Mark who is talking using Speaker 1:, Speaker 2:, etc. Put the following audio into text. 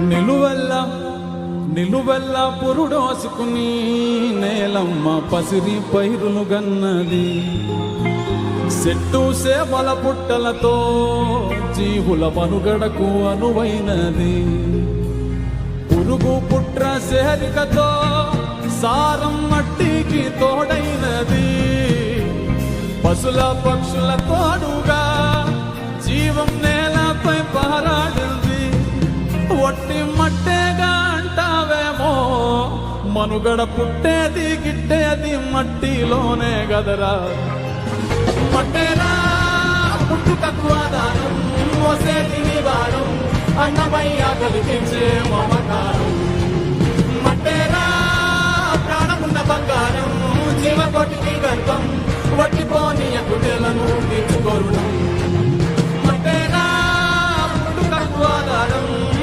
Speaker 1: నిలువెల్ల నిలువెల్ల పురుడోసుకుని నేలమ్మ పసిరి పైరులు గన్నది. చెట్టు సేవల పుట్టలతో జీవుల మనుగడకు అనువైనది. పురుగు పుట్ర సేరికతో సారం మట్టికి తోడైనది. పశుల పక్షుల తోడు ఒట్టి మట్టేగా అంటావేమో మనుగడ పుట్టేది గిట్టేది మట్టిలోనే గదరా. మట్టేరా పుట్టుకకు ఆధారం మోసేది నివారం అన్నమయ్య కలిగించే మమకారం. మట్టేరా ప్రాణమున్న బంగారం జీవకోటికి గర్భం వట్టిపోని కుటెలను తీర్చుకోరుడం.